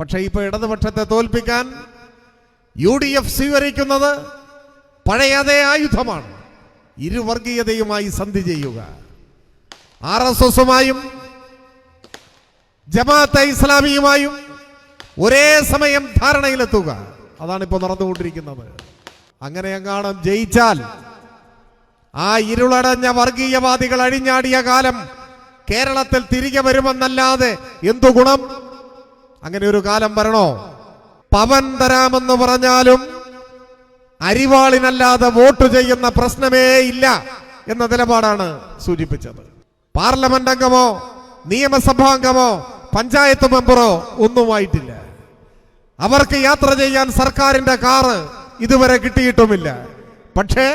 പക്ഷെ ഇപ്പൊ ഇടതുപക്ഷത്തെ തോൽപ്പിക്കാൻ യു ഡി എഫ് സ്വീകരിക്കുന്നത് പഴയ അതേ ആയുധമാണ്. ഇരുവർഗീയതയുമായി സന്ധി ചെയ്യുക. ആർ എസ് എസുമായും ജമാഅത്തെ ഇസ്ലാമിയുമായും ഒരേ സമയം ധാരണയിലെത്തുക. അതാണ് ഇപ്പോൾ നടന്നുകൊണ്ടിരിക്കുന്നത്. അങ്ങനെ എങ്ങാണം ജയിച്ചാൽ ആ ഇരുളടഞ്ഞ വർഗീയവാദികൾ അഴിഞ്ഞാടിയ കാലം കേരളത്തിൽ തിരികെ വരുമെന്നല്ലാതെ എന്തു ഗുണം? അങ്ങനെ ഒരു കാലം വരണോ? പവൻ തരാമെന്ന് പറഞ്ഞാലും അരിവാളിനല്ലാതെ വോട്ട് ചെയ്യുന്ന പ്രശ്നമേ ഇല്ല എന്ന നിലപാടാണ് സൂചിപ്പിച്ചത്. പാർലമെന്റ് അംഗമോ നിയമസഭാംഗമോ പഞ്ചായത്ത് മെമ്പറോ ഒന്നുമായിട്ടില്ല. അവർക്ക് യാത്ര ചെയ്യാൻ സർക്കാരിന്റെ കാറ് ഇതുവരെ കിട്ടിയിട്ടുമില്ല. പക്ഷേ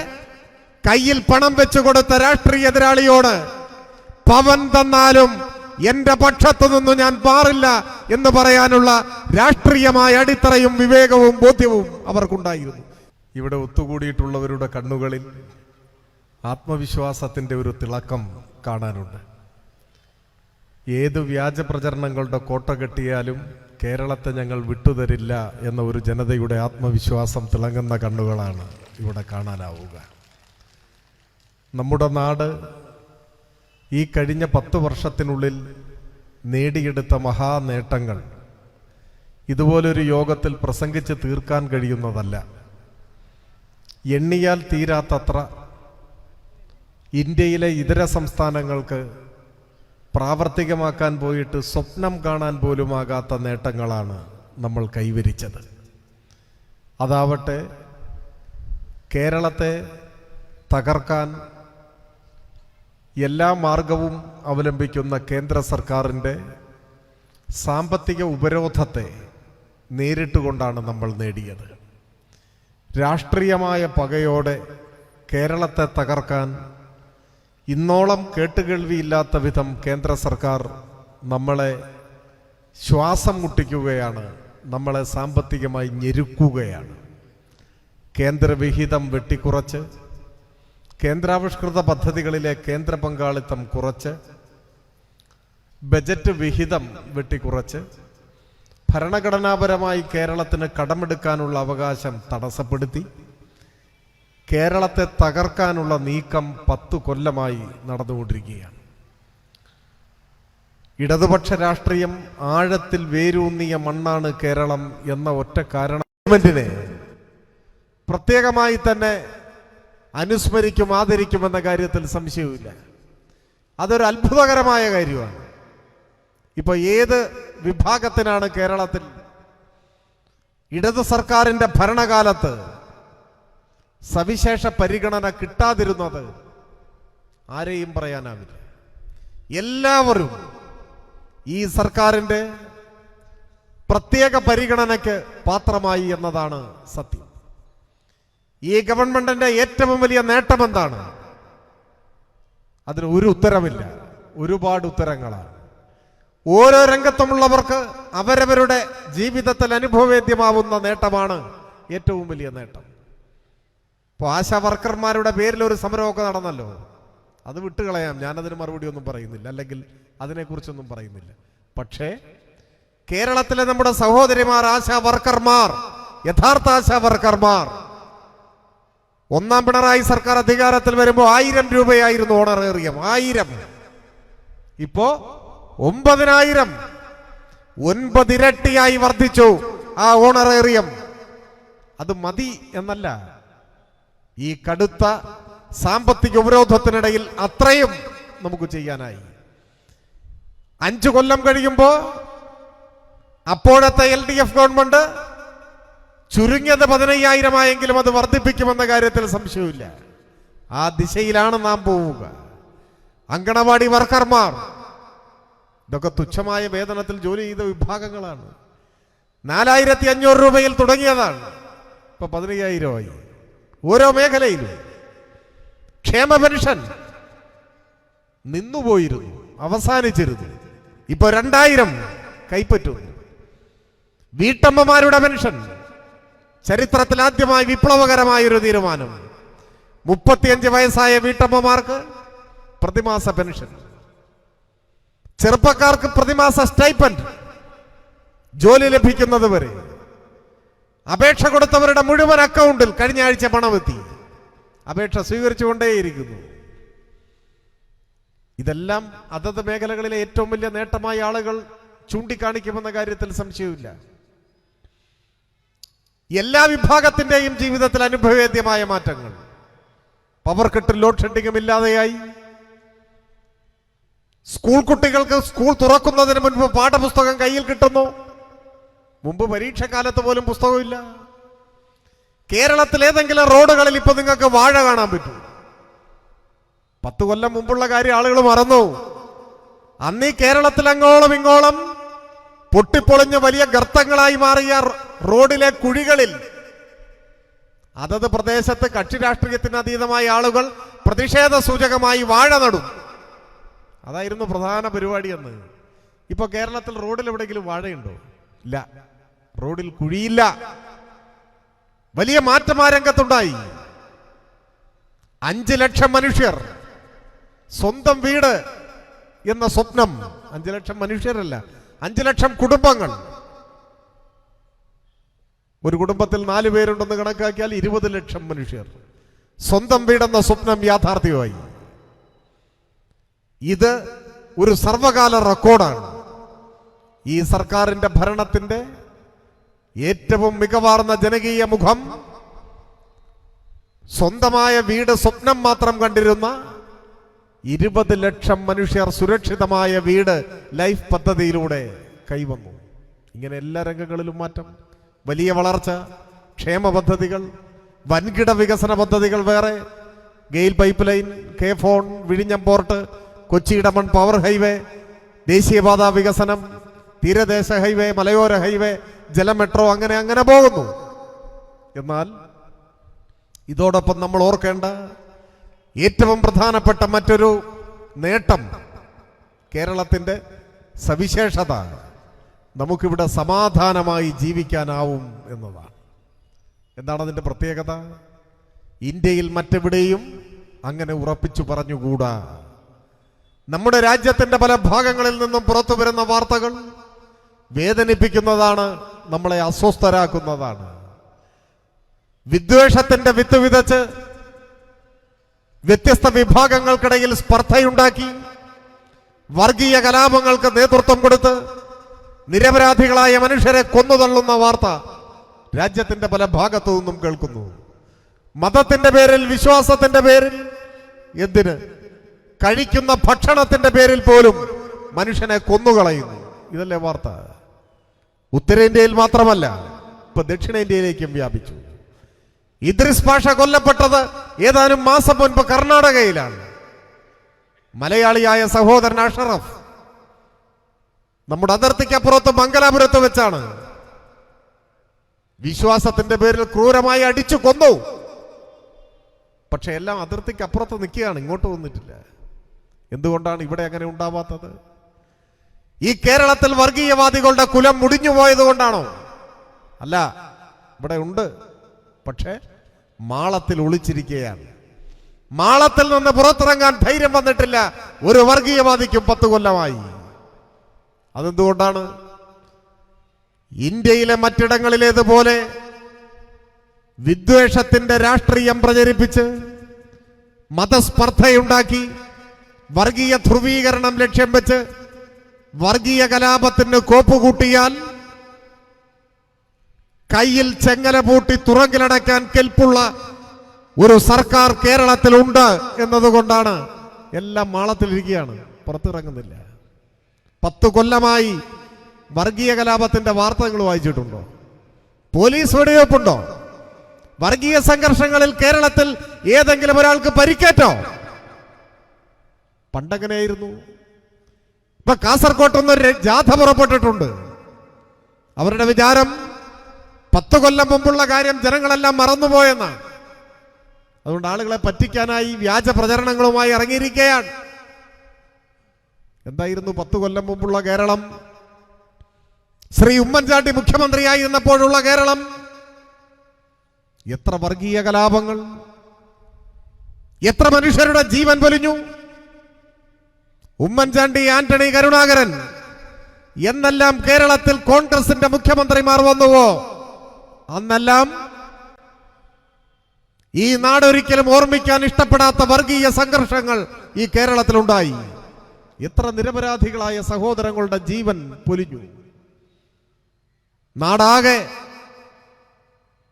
കയ്യിൽ പണം വെച്ചു കൊടുത്ത രാഷ്ട്രീയ എതിരാളിയോട് പവൻ തന്നാലും എന്റെ പക്ഷത്തു നിന്ന് ഞാൻ പാറില്ല എന്ന് പറയാനുള്ള രാഷ്ട്രീയമായ അടിത്തറയും വിവേകവും ബോധ്യവും അവർക്കുണ്ടായിരുന്നു. ഇവിടെ ഒത്തുകൂടിയിട്ടുള്ളവരുടെ കണ്ണുകളിൽ ആത്മവിശ്വാസത്തിന്റെ ഒരു തിളക്കം കാണാനുണ്ട്. ഏത് വ്യാജ പ്രചരണങ്ങളുടെ കോട്ട കെട്ടിയാലും കേരളത്തെ ഞങ്ങൾ വിട്ടുതരില്ല എന്ന ഒരു ജനതയുടെ ആത്മവിശ്വാസം തിളങ്ങുന്ന കണ്ണുകളാണ് ഇവിടെ കാണാനാവുക. നമ്മുടെ നാട് ഈ കഴിഞ്ഞ പത്ത് വർഷത്തിനുള്ളിൽ നേടിയെടുത്ത മഹാനേട്ടങ്ങൾ. ഇതുപോലൊരു യോഗത്തിൽ പ്രസംഗിച്ച് തീർക്കാൻ കഴിയുന്നതല്ല. എണ്ണിയാൽ തീരാത്തത്ര ഇന്ത്യയിലെ ഇതര സംസ്ഥാനങ്ങൾക്ക് പ്രാവർത്തികമാക്കാൻ പോയിട്ട് സ്വപ്നം കാണാൻ പോലുമാകാത്ത നേട്ടങ്ങളാണ് നമ്മൾ കൈവരിച്ചത്. അതാവട്ടെ കേരളത്തെ തകർക്കാൻ എല്ലാ മാർഗവും അവലംബിക്കുന്ന കേന്ദ്ര സർക്കാരിന്റെ സാമ്പത്തിക ഉപരോധത്തെ നേരിട്ടുകൊണ്ടാണ് നമ്മൾ നേടിയത്. രാഷ്ട്രീയമായ പകയോടെ കേരളത്തെ തകർക്കാൻ ഇന്നോളം കേട്ടുകേൾവിയില്ലാത്ത വിധം കേന്ദ്ര സർക്കാർ നമ്മളെ ശ്വാസം മുട്ടിക്കുകയാണ് നമ്മളെ സാമ്പത്തികമായി ഞെരുക്കുകയാണ്. കേന്ദ്രവിഹിതം വെട്ടിക്കുറച്ച് കേന്ദ്രാവിഷ്കൃത പദ്ധതികളിലെ കേന്ദ്ര പങ്കാളിത്തം കുറച്ച് ബജറ്റ് വിഹിതം വെട്ടിക്കുറച്ച് ഭരണഘടനാപരമായി കേരളത്തിന് കടമെടുക്കാനുള്ള അവകാശം തടസ്സപ്പെടുത്തി കേരളത്തെ തകർക്കാനുള്ള നീക്കം പത്തു കൊല്ലമായി നടന്നുകൊണ്ടിരിക്കുകയാണ്. ഇടതുപക്ഷ രാഷ്ട്രീയം ആഴത്തിൽ വേരൂന്നിയ മണ്ണാണ് കേരളം എന്ന ഒറ്റ കാരണം ഗവൺമെന്റിനെ. പ്രത്യേകമായി തന്നെ അനുസ്മരിക്കും ആദരിക്കുമെന്ന കാര്യത്തിൽ സംശയവുമില്ല. അതൊരു അത്ഭുതകരമായ കാര്യമാണ്. ഇപ്പൊ ഏത് വിഭാഗത്തിനാണ് കേരളത്തിൽ ഇടതു സർക്കാരിന്റെ ഭരണകാലത്ത് സവിശേഷ പരിഗണന കിട്ടാതിരുന്നത് ആരെയും പറയാനാവില്ല. എല്ലാവരും ഈ സർക്കാരിന്റെ പ്രത്യേക പരിഗണനയ്ക്ക് പാത്രമായി എന്നതാണ് സത്യം. ഈ ഗവൺമെന്റിന്റെ ഏറ്റവും വലിയ നേട്ടം എന്താണ് അതിന് ഒരു ഉത്തരമില്ല. ഒരുപാട് ഉത്തരങ്ങളാണ്. ഓരോ രംഗത്തുമുള്ളവർക്ക് അവരവരുടെ ജീവിതത്തിൽ അനുഭവവേദ്യമാവുന്ന നേട്ടമാണ് ഏറ്റവും വലിയ നേട്ടം. ഇപ്പോൾ ആശാ വർക്കർമാരുടെ പേരിൽ ഒരു സമരമൊക്കെ നടന്നല്ലോ. അത് വിട്ടുകളയാം. ഞാനതിന് മറുപടി ഒന്നും പറയുന്നില്ല. അല്ലെങ്കിൽ അതിനെക്കുറിച്ചൊന്നും പറയുന്നില്ല. പക്ഷേ കേരളത്തിലെ നമ്മുടെ സഹോദരിമാർ ആശാ വർക്കർമാർ യഥാർത്ഥ ആശാ വർക്കർമാർ ഒന്നാം പിണറായി സർക്കാർ അധികാരത്തിൽ വരുമ്പോൾ ആയിരം രൂപയായിരുന്നു ഓണറേറിയം ആയിരം. ഇപ്പോ ഒമ്പതിനായിരം. ഒൻപതിരട്ടിയായി വർദ്ധിച്ചു ആ ഓണറേറിയം അത് മതി എന്നല്ല. ഈ കടുത്ത സാമ്പത്തിക ഉപരോധത്തിനിടയിൽ അത്രയും നമുക്ക് ചെയ്യാനായി. അഞ്ചു കൊല്ലം കഴിയുമ്പോൾ അപ്പോഴത്തെ എൽ ഡി എഫ് ഗവൺമെന്റ് ചുരുങ്ങിയത് പതിനയ്യായിരമായെങ്കിലും അത് വർദ്ധിപ്പിക്കുമെന്ന കാര്യത്തിൽ സംശയമില്ല ആ ദിശയിലാണ് നാം പോവുക. അങ്കണവാടി വർക്കർമാർ ഇതൊക്കെ തുച്ഛമായ വേതനത്തിൽ ജോലി ചെയ്ത വിഭാഗങ്ങളാണ്. നാലായിരത്തി അഞ്ഞൂറ് രൂപയിൽ തുടങ്ങിയതാണ്. ഇപ്പൊ പതിനയ്യായിരമായി. ഓരോ മേഖലയിലും ക്ഷേമ പെൻഷൻ നിന്നുപോയിരുന്നു അവസാനിച്ചിരുന്നു. ഇപ്പൊ രണ്ടായിരം കൈപ്പറ്റുന്നു. വീട്ടമ്മമാരുടെ പെൻഷൻ ചരിത്രത്തിൽ ആദ്യമായി വിപ്ലവകരമായ ഒരു തീരുമാനം. മുപ്പത്തിയഞ്ച് വയസ്സായ വീട്ടമ്മമാർക്ക് പ്രതിമാസ പെൻഷൻ. ചെറുപ്പക്കാർക്ക് പ്രതിമാസ സ്റ്റൈപ്പൻഡ്. ജോലി ലഭിക്കുന്നത് വരെ. അപേക്ഷ കൊടുത്തവരുടെ മുഴുവൻ അക്കൗണ്ടിൽ കഴിഞ്ഞ ആഴ്ച പണമെത്തി. അപേക്ഷ സ്വീകരിച്ചുകൊണ്ടേയിരിക്കുന്നു. ഇതെല്ലാം അതത് മേഖലകളിലെ ഏറ്റവും വലിയ നേട്ടമായി ആളുകൾ ചൂണ്ടിക്കാണിക്കുമെന്ന കാര്യത്തിൽ സംശയമില്ല എല്ലാ വിഭാഗത്തിന്റെയും ജീവിതത്തിൽ അനുഭവേദ്യമായ മാറ്റങ്ങൾ. പവർ കട്ട് ലോഡ് ഷെഡിങ്ങും ഇല്ലാതെയായി. സ്കൂൾ കുട്ടികൾക്ക് സ്കൂൾ തുറക്കുന്നതിന് മുൻപ് പാഠപുസ്തകം കയ്യിൽ കിട്ടുന്നു. മുമ്പ് പരീക്ഷക്കാലത്ത് പോലും പുസ്തകമില്ല. കേരളത്തിൽ ഏതെങ്കിലും റോഡുകളിൽ ഇപ്പൊ നിങ്ങൾക്ക് വാഴ കാണാൻ പറ്റൂ. പത്ത് കൊല്ലം മുമ്പുള്ള കാര്യം ആളുകൾ മറന്നു. അന്ന് ഈ കേരളത്തിൽ ഇങ്ങോളം പൊട്ടിപ്പൊളിഞ്ഞ് വലിയ ഗർത്തങ്ങളായി മാറിയ റോഡിലെ കുഴികളിൽ അതത് പ്രദേശത്ത് കക്ഷി രാഷ്ട്രീയത്തിന് അതീതമായ ആളുകൾ പ്രതിഷേധ സൂചകമായി വാഴ നടും. അതായിരുന്നു പ്രധാന പരിപാടി എന്ന്. ഇപ്പൊ കേരളത്തിൽ റോഡിൽ എവിടെയെങ്കിലും വാഴയുണ്ടോ? ഇല്ല. റോഡിൽ കുഴിയില്ല. വലിയ മാറ്റം ആ രംഗത്തുണ്ടായി. അഞ്ച് ലക്ഷം മനുഷ്യർ സ്വന്തം വീട് എന്ന സ്വപ്നം. അഞ്ചു ലക്ഷം മനുഷ്യരല്ല. അഞ്ചു ലക്ഷം കുടുംബങ്ങൾ. ഒരു കുടുംബത്തിൽ നാല് പേരുണ്ടെന്ന് കണക്കാക്കിയാൽ ഇരുപത് ലക്ഷം മനുഷ്യർ. സ്വന്തം വീടെന്ന സ്വപ്നം യാഥാർത്ഥ്യമായി. ഇത് ഒരു സർവകാല റെക്കോർഡാണ്. ഈ സർക്കാരിന്റെ ഭരണത്തിന്റെ ഏറ്റവും മികവാർന്ന ജനകീയ മുഖം സ്വന്തമായ വീട് സ്വപ്നം മാത്രം കണ്ടിരുന്ന ഇരുപത് ലക്ഷം മനുഷ്യർ സുരക്ഷിതമായ വീട് ലൈഫ് പദ്ധതിയിലൂടെ കൈവന്നു. ഇങ്ങനെ എല്ലാ രംഗങ്ങളിലും മാറ്റം. വലിയ വളർച്ച ക്ഷേമ പദ്ധതികൾ വൻകിട വികസന പദ്ധതികൾ വേറെ. GAIL pipe line K phone വിഴിഞ്ഞം port Kochi Edamon power highway ദേശീയപാത വികസനം തീരദേശ ഹൈവേ മലയോര ഹൈവേ ജല മെട്രോ അങ്ങനെ അങ്ങനെ പോകുന്നു. എന്നാൽ ഇതോടൊപ്പം നമ്മൾ ഓർക്കേണ്ട ഏറ്റവും പ്രധാനപ്പെട്ട മറ്റൊരു നേട്ടം കേരളത്തിന്റെ സവിശേഷത നമുക്കിവിടെ സമാധാനമായി ജീവിക്കാനാവും എന്നതാണ്. എന്താണ് അതിന്റെ പ്രത്യേകത? ഇന്ത്യയിൽ മറ്റെവിടെയും അങ്ങനെ ഉറപ്പിച്ചു പറഞ്ഞുകൂടാ. നമ്മുടെ രാജ്യത്തിന്റെ പല ഭാഗങ്ങളിൽ നിന്നും പുറത്തു വരുന്ന വാർത്തകൾ വേദനിപ്പിക്കുന്നതാണ് നമ്മളെ അസ്വസ്ഥരാക്കുന്നതാണ്. വിദ്വേഷത്തിന്റെ വിത്ത് വിതച്ച് വ്യത്യസ്ത വിഭാഗങ്ങൾക്കിടയിൽ സ്പർദ്ധയുണ്ടാക്കി വർഗീയ കലാപങ്ങൾക്ക് നേതൃത്വം കൊടുത്ത് നിരപരാധികളായ മനുഷ്യരെ കൊന്നുതള്ളുന്ന വാർത്ത രാജ്യത്തിന്റെ പല ഭാഗത്തു നിന്നും കേൾക്കുന്നു. മതത്തിന്റെ പേരിൽ വിശ്വാസത്തിന്റെ പേരിൽ എന്തിന്? കഴിക്കുന്ന ഭക്ഷണത്തിന്റെ പേരിൽ പോലും മനുഷ്യനെ കൊന്നുകളയുന്നു. ഇതല്ലേ വാർത്ത. ഉത്തരേന്ത്യയിൽ മാത്രമല്ല ഇപ്പൊ ദക്ഷിണേന്ത്യയിലേക്കും വ്യാപിച്ചു. ഇദ്രിസ് ഭാഷ കൊല്ലപ്പെട്ടത് ഏതാനും മാസം മുൻപ് കർണാടകയിലാണ്. മലയാളിയായ സഹോദരൻ അഷറഫ് നമ്മുടെ അതിർത്തിക്കപ്പുറത്ത് മംഗലാപുരത്ത് വെച്ചാണ്. വിശ്വാസത്തിന്റെ പേരിൽ ക്രൂരമായി അടിച്ചു കൊന്നു. പക്ഷെ എല്ലാം അതിർത്തിക്ക് അപ്പുറത്ത് നിൽക്കുകയാണ് ഇങ്ങോട്ട് വന്നിട്ടില്ല. എന്തുകൊണ്ടാണ് ഇവിടെ അങ്ങനെ ഉണ്ടാവാത്തത്? ഈ കേരളത്തിൽ വർഗീയവാദികളുടെ കുലം മുടിഞ്ഞു പോയത് കൊണ്ടാണോ അല്ല ഇവിടെ ഉണ്ട്. പക്ഷേ മാളത്തിൽ ഒളിച്ചിരിക്കുകയാണ്. മാളത്തിൽ നിന്ന് പുറത്തിറങ്ങാൻ ധൈര്യം വന്നിട്ടില്ല. ഒരു വർഗീയവാദിക്കും പത്ത് കൊല്ലമായി. അതെന്തുകൊണ്ടാണ്? ഇന്ത്യയിലെ മറ്റിടങ്ങളിലേതുപോലെ വിദ്വേഷത്തിന്റെ രാഷ്ട്രീയം പ്രചരിപ്പിച്ച് മതസ്പർദ്ധയുണ്ടാക്കി വർഗീയ ധ്രുവീകരണം ലക്ഷ്യം വെച്ച് വർഗീയ കലാപത്തിന് കോപ്പുകൂട്ടിയാൽ കയ്യിൽ ചെങ്ങല പൂട്ടി തുറങ്കിലടയ്ക്കാൻ കെൽപ്പുള്ള ഒരു സർക്കാർ കേരളത്തിലുണ്ട് എന്നതുകൊണ്ടാണ് എല്ലാം മാളത്തിലിരിക്കുകയാണ്. പുറത്തിറങ്ങുന്നില്ല. പത്ത് കൊല്ലമായി വർഗീയ കലാപത്തിന്റെ വാർത്തകൾ വായിച്ചിട്ടുണ്ടോ? പോലീസ് വെടിവെപ്പുണ്ടോ? വർഗീയ സംഘർഷങ്ങളിൽ കേരളത്തിൽ ഏതെങ്കിലും ഒരാൾക്ക് പരിക്കേറ്റോ? പണ്ടങ്ങനെയായിരുന്നു? ഇപ്പൊ കാസർകോട്ടൊന്നും ജാഥ പുറപ്പെട്ടിട്ടുണ്ട്. അവരുടെ വിചാരം പത്ത് കൊല്ലം മുമ്പുള്ള കാര്യം ജനങ്ങളെല്ലാം മറന്നുപോയെന്നാണ് അതുകൊണ്ട് ആളുകളെ പറ്റിക്കാനായി വ്യാജ പ്രചരണങ്ങളുമായി ഇറങ്ങിയിരിക്കുകയാണ്. എന്തായിരുന്നു പത്ത് കൊല്ലം മുമ്പുള്ള കേരളം? ശ്രീ ഉമ്മൻചാണ്ടി മുഖ്യമന്ത്രിയായിരുന്നപ്പോഴുള്ള കേരളം? എത്ര വർഗീയ കലാപങ്ങൾ? എത്ര മനുഷ്യരുടെ ജീവൻ പൊലിഞ്ഞു? ഉമ്മൻചാണ്ടി ആന്റണി കരുണാകരൻ എന്നെല്ലാം കേരളത്തിൽ കോൺഗ്രസിന്റെ മുഖ്യമന്ത്രിമാർ വന്നുവോ? അന്നെല്ലാം ഈ നാടൊരിക്കലും ഓർമ്മിക്കാൻ ഇഷ്ടപ്പെടാത്ത വർഗീയ സംഘർഷങ്ങൾ ഈ കേരളത്തിലുണ്ടായി. എത്ര നിരപരാധികളായ സഹോദരങ്ങളുടെ ജീവൻ പൊലിഞ്ഞു. നാടാകെ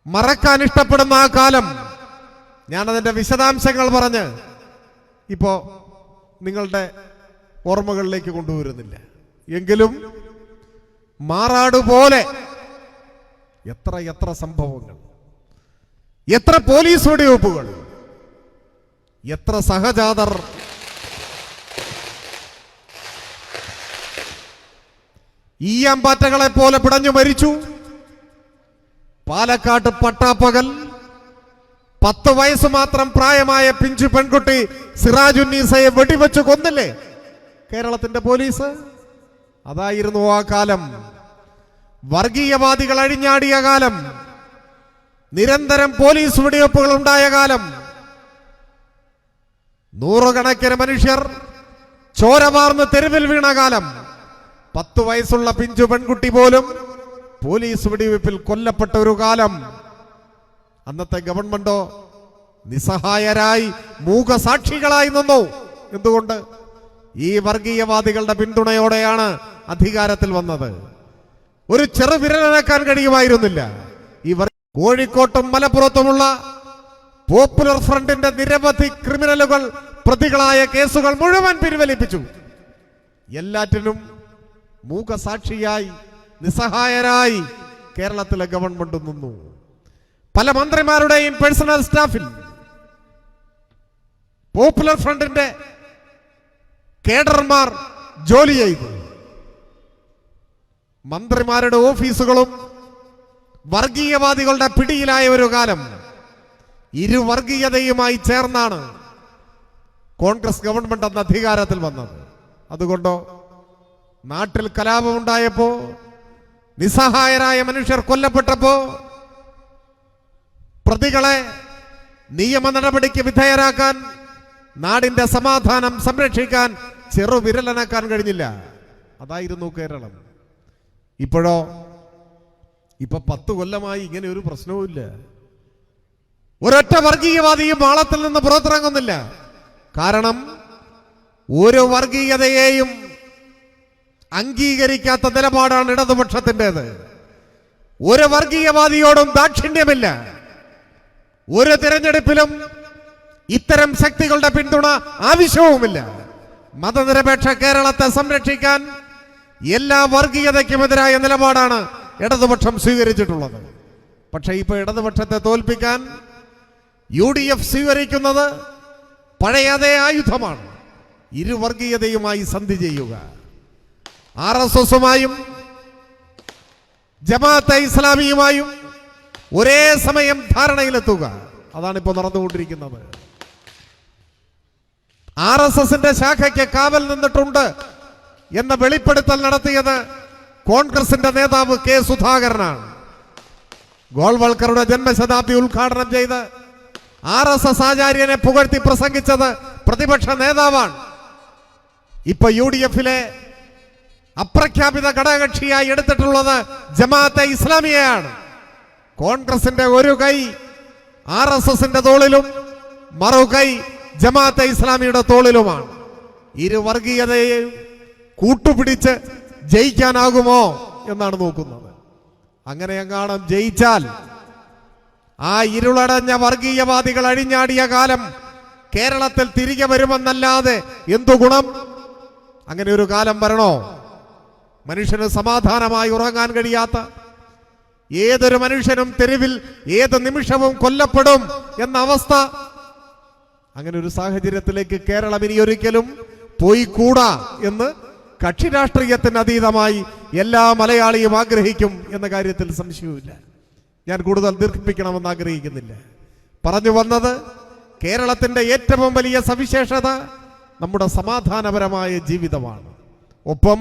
മറക്കാൻ ഇഷ്ടപ്പെടുന്ന ആ കാലം ഞാനതിന്റെ വിശദാംശങ്ങൾ പറഞ്ഞ് ഇപ്പോ നിങ്ങളുടെ ഓർമ്മകളിലേക്ക് കൊണ്ടുവരുന്നില്ല. എങ്കിലും മാറാട് പോലെ എത്ര എത്ര സംഭവങ്ങൾ എത്ര പോലീസ് വെടിവെപ്പുകൾ എത്ര സഹജാതർ ഈ അമ്പാറ്റകളെ പോലെ പിടഞ്ഞു മരിച്ചു. പാലക്കാട്ട് പട്ടാപ്പകൽ പത്ത് വയസ്സ് മാത്രം പ്രായമായ പിഞ്ചു പെൺകുട്ടി സിറാജുന്നീസയെ വെടിവെച്ച് കൊന്നില്ലേ? കേരളത്തിന്റെ പോലീസ് അതായിരുന്നു ആ കാലം. വർഗീയവാദികൾ അഴിഞ്ഞാടിയ കാലം നിരന്തരം പോലീസ് വെടിവെപ്പുകൾ ഉണ്ടായ കാലം നൂറുകണക്കിന് മനുഷ്യർ ചോരമാർന്ന് തെരുവിൽ വീണ കാലം പത്തു വയസ്സുള്ള പിഞ്ചു പെൺകുട്ടി പോലും പോലീസ് വെടിവെപ്പിൽ കൊല്ലപ്പെട്ട ഒരു കാലം. അന്നത്തെ ഗവൺമെന്റോ നിസ്സഹായരായി മൂകസാക്ഷികളായി നിന്നു. എന്തുകൊണ്ട്? ഈ വർഗീയവാദികളുടെ പിന്തുണയോടെയാണ് അധികാരത്തിൽ വന്നത്. ഒരു ചെറുവിരലനക്കാൻ കഴിയുമായിരുന്നില്ല. ഇവർ വർ- കോഴിക്കോട്ടും മലപ്പുറത്തുമുള്ള പോപ്പുലർ ഫ്രണ്ടിന്റെ നിരവധി ക്രിമിനലുകൾ പ്രതികളായ കേസുകൾ മുഴുവൻ പിൻവലിപ്പിച്ചു. എല്ലാറ്റിനും മൂകസാക്ഷിയായി നിസ്സഹായരായി കേരളത്തിലെ ഗവൺമെന്റ് നിന്നു. പല മന്ത്രിമാരുടെയും പേഴ്സണൽ സ്റ്റാഫിൽ പോപ്പുലർ ഫ്രണ്ടിന്റെ കേഡർമാർ ജോലി ചെയ്തു. മന്ത്രിമാരുടെ ഓഫീസുകളും വർഗീയവാദികളുടെ പിടിയിലായ ഒരു കാലം ഇരുവർഗീയതയുമായി ചേർന്നാണ് കോൺഗ്രസ് ഗവൺമെന്റ് അന്ന് അധികാരത്തിൽ വന്നത്. അതുകൊണ്ടോ നാട്ടിൽ കലാപമുണ്ടായപ്പോ നിസ്സഹായരായ മനുഷ്യർ കൊല്ലപ്പെട്ടപ്പോ പ്രതികളെ നിയമ നടപടിക്ക് വിധേയരാക്കാൻ നാടിന്റെ സമാധാനം സംരക്ഷിക്കാൻ ചെറുവിരലനക്കാൻ കഴിഞ്ഞില്ല. അതായിരുന്നു കേരളം. ഇപ്പോഴോ? ഇപ്പൊ പത്ത് കൊല്ലമായി ഇങ്ങനെ ഒരു പ്രശ്നവുമില്ല ഒരൊറ്റ വർഗീയവാദിയും മാളത്തിൽ നിന്ന് പുറത്തിറങ്ങുന്നില്ല. കാരണം ഒരു വർഗീയതയെയും അംഗീകരിക്കാത്ത നിലപാടാണ് ഇടതുപക്ഷത്തിന്റെത്. ഒരു വർഗീയവാദിയോടും ദാക്ഷിണ്യമില്ല. ഒരു തിരഞ്ഞെടുപ്പിലും ഇത്തരം ശക്തികളുടെ പിന്തുണ ആവശ്യവുമില്ല. മതനിരപേക്ഷ കേരളത്തെ സംരക്ഷിക്കാൻ എല്ലാ വർഗീയതയ്ക്കുമെതിരായ നിലപാടാണ് ഇടതുപക്ഷം സ്വീകരിച്ചിട്ടുള്ളത്. പക്ഷേ ഇപ്പൊ ഇടതുപക്ഷത്തെ തോൽപ്പിക്കാൻ യു ഡി എഫ് സ്വീകരിക്കുന്നത് പഴയ അതേ ആയുധമാണ്. ഇരുവർഗീയതയുമായി സന്ധി ചെയ്യുക. ആർ എസ് എസുമായും ജമാഅത്തെ ഇസ്ലാമിയുമായും ഒരേ സമയം ധാരണയിലെത്തുക. അതാണ് ഇപ്പോൾ നടന്നുകൊണ്ടിരിക്കുന്നത്. ആർ എസ് എസിന്റെ ശാഖയ്ക്ക് കാവൽ നിന്നിട്ടുണ്ട്. എന്ന വെളിപ്പെടുത്തൽ നടത്തിയത് കോൺഗ്രസിന്റെ നേതാവ് കെ സുധാകരനാണ്. ഗോൾവൾക്കറുടെ ജന്മശതാബ്ദി ഉദ്ഘാടനം ചെയ്ത് ആർ എസ് എസ് ആചാര്യനെ പുകഴ്ത്തി പ്രസംഗിച്ചത് പ്രതിപക്ഷ നേതാവാണ്. ഇപ്പൊ യു ഡി എഫിലെ അപ്രഖ്യാപിത ഘടകകക്ഷിയായി എടുത്തിട്ടുള്ളത് ജമാഅത്തെ ഇസ്ലാമിയെയാണ്. കോൺഗ്രസിന്റെ ഒരു കൈ ആർ എസ് എസിന്റെ തോളിലും മറു കൈ ജമാഅത്തെ ഇസ്ലാമിയുടെ തോളിലുമാണ്. ഇരു വർഗീയതയെയും കൂട്ടുപിടിച്ച് ജയിക്കാനാകുമോ എന്നാണ് നോക്കുന്നത്. അങ്ങനെ എങ്ങാണം ജയിച്ചാൽ ആ ഇരുളടഞ്ഞ വർഗീയവാദികൾ അഴിഞ്ഞാടിയ കാലം കേരളത്തിൽ തിരികെ വരുമെന്നല്ലാതെ എന്തു ഗുണം? അങ്ങനെ ഒരു കാലം വരണോ? മനുഷ്യന് സമാധാനമായി ഉറങ്ങാൻ കഴിയാത്ത ഏതൊരു മനുഷ്യനും തെരുവിൽ ഏത് നിമിഷവും കൊല്ലപ്പെടും എന്ന അവസ്ഥ. അങ്ങനെ ഒരു സാഹചര്യത്തിലേക്ക് കേരളം ഇനി ഒരിക്കലും പോയി കൂടാ എന്ന് കക്ഷി രാഷ്ട്രീയത്തിന് അതീതമായി എല്ലാ മലയാളിയും ആഗ്രഹിക്കും എന്ന കാര്യത്തിൽ സംശയവുമില്ല. ഞാൻ കൂടുതൽ ദീർഘിപ്പിക്കണമെന്ന് ആഗ്രഹിക്കുന്നില്ല. പറഞ്ഞു വന്നത് കേരളത്തിന്റെ ഏറ്റവും വലിയ സവിശേഷത നമ്മുടെ സമാധാനപരമായ ജീവിതമാണ്. ഒപ്പം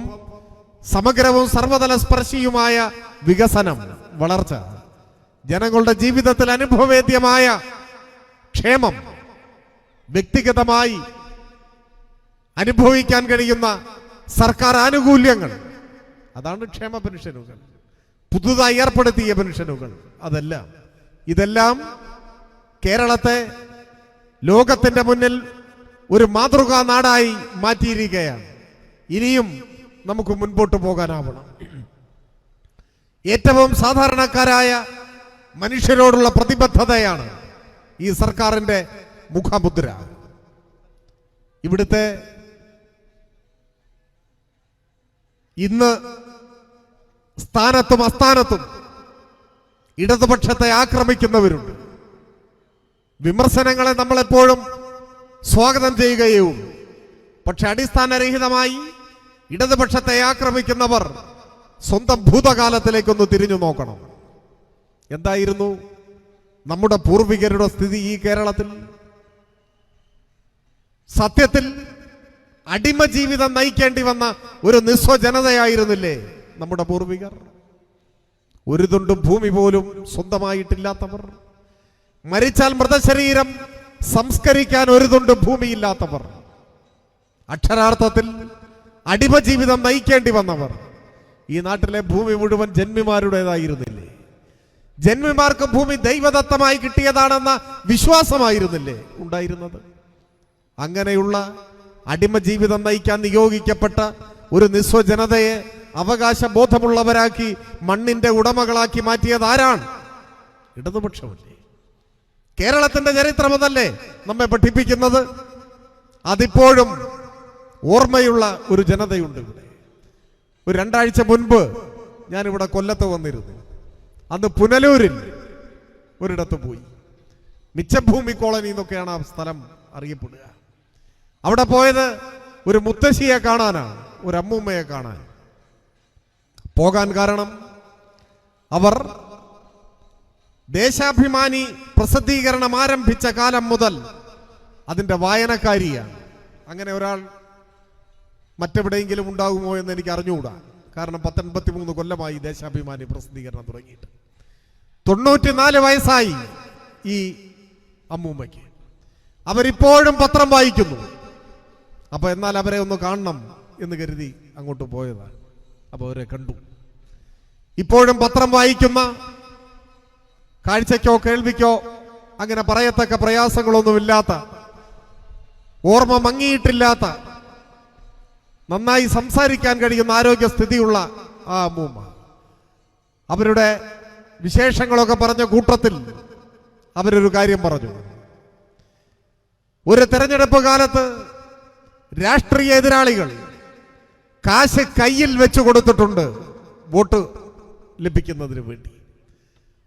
സമഗ്രവും സർവതല സ്പർശിയുമായ വികസനം വളർച്ച ജനങ്ങളുടെ ജീവിതത്തിൽ അനുഭവവേദ്യമായ ക്ഷേമം വ്യക്തിഗതമായി അനുഭവിക്കാൻ കഴിയുന്ന സർക്കാർ ആനുകൂല്യങ്ങൾ. അതാണ് ക്ഷേമ പെൻഷനുകൾ. പുതുതായി ഏർപ്പെടുത്തിയ പെൻഷനുകൾ. അതെല്ലാം. ഇതെല്ലാം കേരളത്തെ ലോകത്തിന്റെ മുന്നിൽ ഒരു മാതൃകാ നാടായി മാറ്റിയിരിക്കുകയാണ്. ഇനിയും നമുക്ക് മുൻപോട്ട് പോകാനാവണം. ഏറ്റവും സാധാരണക്കാരായ മനുഷ്യരോടുള്ള പ്രതിബദ്ധതയാണ് ഈ സർക്കാരിന്റെ മുഖമുദ്ര. ഇവിടുത്തെ ഇന്ന് സ്ഥാനത്തും അസ്ഥാനത്തും ഇടതുപക്ഷത്തെ ആക്രമിക്കുന്നവരുണ്ട്. വിമർശനങ്ങളെ നമ്മളെപ്പോഴും സ്വാഗതം ചെയ്യുകയേ പക്ഷെ അടിസ്ഥാനരഹിതമായി ഇടതുപക്ഷത്തെ ആക്രമിക്കുന്നവർ സ്വന്തം ഭൂതകാലത്തിലേക്കൊന്ന് തിരിഞ്ഞു നോക്കണം. എന്തായിരുന്നു നമ്മുടെ പൂർവികരുടെ സ്ഥിതി ഈ കേരളത്തിൽ? സത്യത്തിൽ അടിമ ജീവിതം നയിക്കേണ്ടി വന്ന ഒരു നിസ്വ ജനതയായിരുന്നില്ലേ നമ്മുടെ പൂർവികർ? ഒരു തുണ്ട് ഭൂമി പോലും സ്വന്തമായിട്ടില്ലാത്തവർ. മരിച്ചാൽ മൃതശരീരം സംസ്കരിക്കാൻ ഒരു തുണ്ട് ഭൂമിയില്ലാത്തവർ. അക്ഷരാർത്ഥത്തിൽ അടിമ ജീവിതം നയിക്കേണ്ടി വന്നവർ. ഈ നാട്ടിലെ ഭൂമി മുഴുവൻ ജന്മിമാരുടേതായിരുന്നില്ലേ? ജന്മിമാർക്ക് ഭൂമി ദൈവദത്തമായി കിട്ടിയതാണെന്ന വിശ്വാസമായിരുന്നില്ലേ ഉണ്ടായിരുന്നത്? അങ്ങനെയുള്ള അടിമ ജീവിതം നയിക്കാൻ നിയോഗിക്കപ്പെട്ട ഒരു നിസ്വ ജനതയെ അവകാശ ബോധമുള്ളവരാക്കി മണ്ണിന്റെ ഉടമകളാക്കി മാറ്റിയത് ആരാണ്? ഇടതുപക്ഷമല്ലേ? കേരളത്തിന്റെ ചരിത്രം അതല്ലേ നമ്മെ പഠിപ്പിക്കുന്നത്? അതിപ്പോഴും ഓർമ്മയുള്ള ഒരു ജനതയുണ്ട് ഇവിടെ. ഒരു രണ്ടാഴ്ച മുൻപ് ഞാനിവിടെ കൊല്ലത്ത് വന്നിരുന്നു. അന്ന് പുനലൂരിൽ ഒരിടത്ത് പോയി. മിച്ചഭൂമി കോളനി എന്നൊക്കെയാണ് ആ സ്ഥലം അറിയപ്പെടുക. അവിടെ പോയത് ഒരു മുത്തശ്ശിയെ കാണാനാണ് ഒരു അമ്മൂമ്മയെ കാണാൻ. പോകാൻ കാരണം അവർ ദേശാഭിമാനി പ്രസിദ്ധീകരണം ആരംഭിച്ച കാലം മുതൽ അതിന്റെ വായനക്കാരിയാണ്. അങ്ങനെ ഒരാൾ മറ്റെവിടെയെങ്കിലും ഉണ്ടാകുമോ എന്ന് എനിക്ക് അറിഞ്ഞുകൂടാ. കാരണം പത്തൊൻപത്തി മൂന്ന് കൊല്ലമായി ദേശാഭിമാനി പ്രസിദ്ധീകരണം തുടങ്ങിയിട്ട്. തൊണ്ണൂറ്റിനാല് വയസ്സായി ഈ അമ്മൂമ്മയ്ക്ക്. അവരിപ്പോഴും പത്രം വായിക്കുന്നു. അപ്പൊ എന്നാൽ അവരെ ഒന്ന് കാണണം എന്ന് കരുതി അങ്ങോട്ട് പോയതാണ് അപ്പൊ അവരെ കണ്ടു. ഇപ്പോഴും പത്രം വായിക്കുന്ന കാഴ്ചയ്ക്കോ കേൾവിക്കോ അങ്ങനെ പറയത്തക്ക പ്രയാസങ്ങളൊന്നുമില്ലാത്ത ഓർമ്മ മങ്ങിയിട്ടില്ലാത്ത നന്നായി സംസാരിക്കാൻ കഴിയുന്ന ആരോഗ്യസ്ഥിതിയുള്ള ആ അമ്മൂമ്മ. അവരുടെ വിശേഷങ്ങളൊക്കെ പറഞ്ഞ കൂട്ടത്തിൽ അവരൊരു കാര്യം പറഞ്ഞു. ഒരു തെരഞ്ഞെടുപ്പ് കാലത്ത് രാഷ്ട്രീയ എതിരാളികൾ കാശ് കയ്യിൽ വെച്ച് കൊടുത്തിട്ടുണ്ട് വോട്ട് ലഭിക്കുന്നതിന് വേണ്ടി.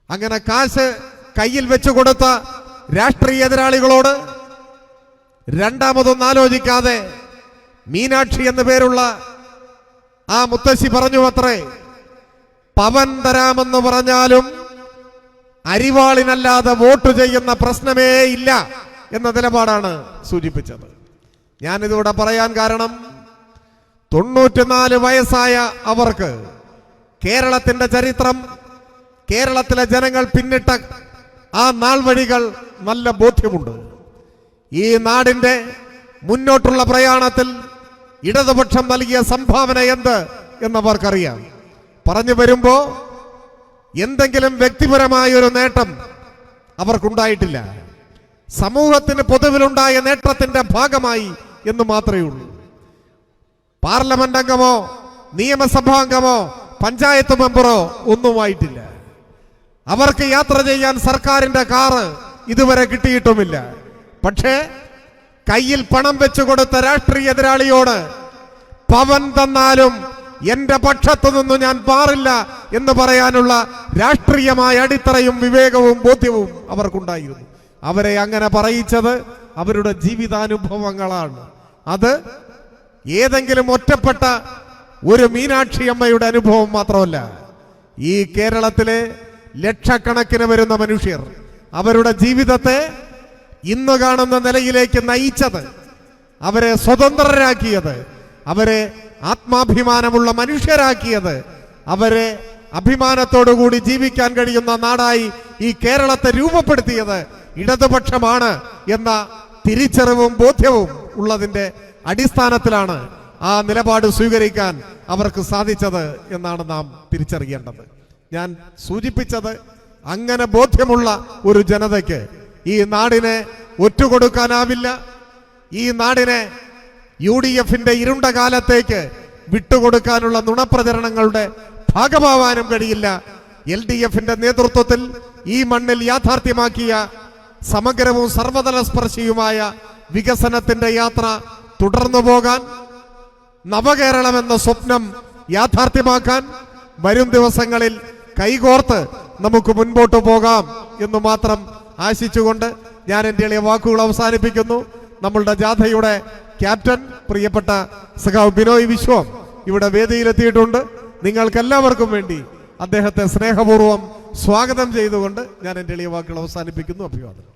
അങ്ങനെ കാശ് കയ്യിൽ വെച്ച് കൊടുത്ത രാഷ്ട്രീയ എതിരാളികളോട് രണ്ടാമതൊന്നും ആലോചിക്കാതെ മീനാക്ഷി എന്ന പേരുള്ള ആ മുത്തശ്ശി പറഞ്ഞു അത്രേ പവൻ തരാമെന്ന് പറഞ്ഞാലും അരിവാളിനല്ലാതെ വോട്ട് ചെയ്യുന്ന പ്രശ്നമേ ഇല്ല എന്ന നിലപാടാണ് സൂചിപ്പിച്ചത്. ഞാനിതിവിടെ പറയാൻ കാരണം തൊണ്ണൂറ്റിനാല് വയസ്സായ അവർക്ക് കേരളത്തിന്റെ ചരിത്രം കേരളത്തിലെ ജനങ്ങൾ പിന്നിട്ട ആ നാൾ വഴികൾ നല്ല ബോധ്യമുണ്ട്. ഈ നാടിന്റെ മുന്നോട്ടുള്ള പ്രയാണത്തിൽ ഇടതുപക്ഷം നൽകിയ സംഭാവന എന്ത് എന്നവർക്കറിയാം. പറഞ്ഞു വരുമ്പോൾ എന്തെങ്കിലും വ്യക്തിപരമായ ഒരു നേട്ടം അവർക്കുണ്ടായിട്ടില്ല. സമൂഹത്തിന് പൊതുവിലുണ്ടായ നേട്ടത്തിന്റെ ഭാഗമായി എന്ന് മാത്രമേ ഉള്ളൂ. പാർലമെന്റ് അംഗമോ നിയമസഭാ അംഗമോ പഞ്ചായത്ത് മെമ്പറോ ഒന്നുമായിട്ടില്ല അവർക്ക് യാത്ര ചെയ്യാൻ സർക്കാരിന്റെ കാറ് ഇതുവരെ കിട്ടിയിട്ടുമില്ല. പക്ഷേ കയ്യിൽ പണം വെച്ചു കൊടുത്ത രാഷ്ട്രീയ എതിരാളിയോട് പവൻ തന്നാലും എന്റെ പക്ഷത്തു നിന്ന് ഞാൻ പാറില്ല എന്ന് പറയാനുള്ള രാഷ്ട്രീയമായ അടിത്തറയും വിവേകവും ബോധ്യവും അവർക്കുണ്ടായിരുന്നു. അവരെ അങ്ങനെ പറയിച്ചത് അവരുടെ ജീവിതാനുഭവങ്ങളാണ്. അത് ഏതെങ്കിലും ഒറ്റപ്പെട്ട ഒരു മീനാക്ഷി അമ്മയുടെ അനുഭവം മാത്രമല്ല. ഈ കേരളത്തിലെ ലക്ഷക്കണക്കിന് വരുന്ന മനുഷ്യർ അവരുടെ ജീവിതത്തെ ഇന്ന് കാണുന്ന നിലയിലേക്ക് നയിച്ചത് അവരെ സ്വതന്ത്രരാക്കിയത് അവരെ ആത്മാഭിമാനമുള്ള മനുഷ്യരാക്കിയത് അവരെ അഭിമാനത്തോടുകൂടി ജീവിക്കാൻ കഴിയുന്ന നാടായി ഈ കേരളത്തെ രൂപപ്പെടുത്തിയത് ഇടതുപക്ഷമാണ് എന്ന തിരിച്ചറിവും ബോധ്യവും ഉള്ളതിന്റെ അടിസ്ഥാനത്തിലാണ് ആ നിലപാട് സ്വീകരിക്കാൻ അവർക്ക് സാധിച്ചത് എന്നാണ് നാം തിരിച്ചറിയേണ്ടത്. ഞാൻ സൂചിപ്പിച്ചത് അങ്ങനെ ബോധ്യമുള്ള ഒരു ജനതയ്ക്ക് ഈ നാടിനെ ഒറ്റുകൊടുക്കാനാവില്ല. ഈ നാടിനെ യു ഡി എഫിന്റെ ഇരുണ്ട കാലത്തേക്ക് വിട്ടുകൊടുക്കാനുള്ള നുണപ്രചരണങ്ങളുടെ ഭാഗമാവാനും കഴിയില്ല. എൽ ഡി എഫിന്റെ നേതൃത്വത്തിൽ ഈ മണ്ണിൽ യാഥാർത്ഥ്യമാക്കിയ സമഗ്രവും സർവതല സ്പർശിയുമായ വികസനത്തിന്റെ യാത്ര തുടർന്നു പോകാൻ നവകേരളം എന്ന സ്വപ്നം യാഥാർത്ഥ്യമാക്കാൻ വരും ദിവസങ്ങളിൽ കൈകോർത്ത് നമുക്ക് മുൻപോട്ട് പോകാം എന്ന് മാത്രം ആശിച്ചുകൊണ്ട് ഞാൻ എന്റെ എളിയ വാക്കുകൾ അവസാനിപ്പിക്കുന്നു. നമ്മളുടെ ജാഥയുടെ ക്യാപ്റ്റൻ പ്രിയപ്പെട്ട സഖാവ് ബിനോയ് വിശ്വം ഇവിടെ വേദിയിലെത്തിയിട്ടുണ്ട്. നിങ്ങൾക്കെല്ലാവർക്കും വേണ്ടി അദ്ദേഹത്തെ സ്നേഹപൂർവം സ്വാഗതം ചെയ്തുകൊണ്ട് ഞാൻ എന്റെ എളിയ വാക്കുകൾ അവസാനിപ്പിക്കുന്നു. അഭിവാദനം.